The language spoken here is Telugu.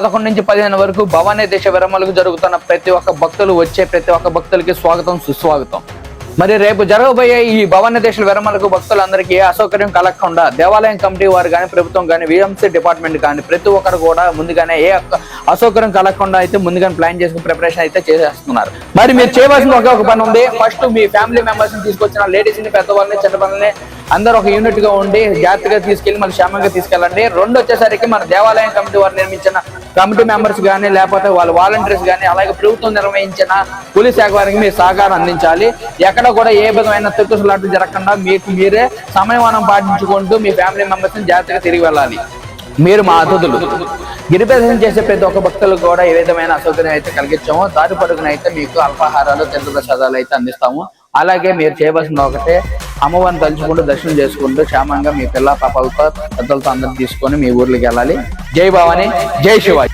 పదకొండు నుంచి పదిహేను వరకు భవానీ దేశ విరమలకు జరుగుతున్న ప్రతి ఒక్క భక్తులు వచ్చే ప్రతి ఒక్క భక్తులకి స్వాగతం సుస్వాగతం. మరి రేపు జరగబోయే ఈ భవానీ దేశ విరమలకు భక్తులందరికీ ఏ అసౌకర్యం కలగకుండా దేవాలయం కమిటీ వారు కానీ ప్రభుత్వం కానీ విఎంసీ డిపార్ట్మెంట్ కానీ ప్రతి ఒక్కరు కూడా ముందుగానే ఏ అసౌకర్యం కలగకుండా అయితే ముందుగానే ప్లాన్ చేసుకుని ప్రిపరేషన్ అయితే చేసేస్తున్నారు. మరి మీరు చేయవలసిన ఒకే ఒక పని ఉంది. ఫస్ట్ మీ ఫ్యామిలీ మెంబర్స్ని తీసుకొచ్చిన లేడీస్ని పెద్దవాళ్ళని చిన్నపిల్లల్ని అందరూ ఒక యూనిట్గా ఉండి జాగ్రత్తగా తీసుకెళ్ళి మళ్ళీ క్షేమంగా తీసుకెళ్ళండి. రెండు వచ్చేసరికి మన దేవాలయం కమిటీ వారు నిర్మించిన కమిటీ మెంబర్స్ కానీ లేకపోతే వాళ్ళ వాలంటీర్స్ కానీ అలాగే ప్రభుత్వం నిర్వహించిన పోలీస్ శాఖ వారికి మీరు సహకారం అందించాలి. ఎక్కడ కూడా ఏ విధమైన తిరుగులాంటివి జరగకుండా మీకు మీరే సమయమానం పాటించుకుంటూ మీ ఫ్యామిలీ మెంబర్స్ని జాగ్రత్తగా తిరిగి వెళ్ళాలి. మీరు మా అతిథులు. గిరిప్రదర్శన చేసే ప్రతి ఒక్క భక్తులకు కూడా ఏ విధమైన అసౌకర్యం అయితే కలిగించామో. దారి పొడుగున మీకు అల్పాహారాలు తెలుగు ప్రసాదాలు అయితే అందిస్తాము. అలాగే మీరు చేయవలసిన ఒకటే అమ్మవారిని తలుచుకుంటూ దర్శనం చేసుకుంటూ క్షేమంగా మీ పిల్ల పాపలతో పెద్దలతో అందరూ తీసుకొని మీ ఊర్లోకి వెళ్ళాలి. జై భవాని జై శివాజీ.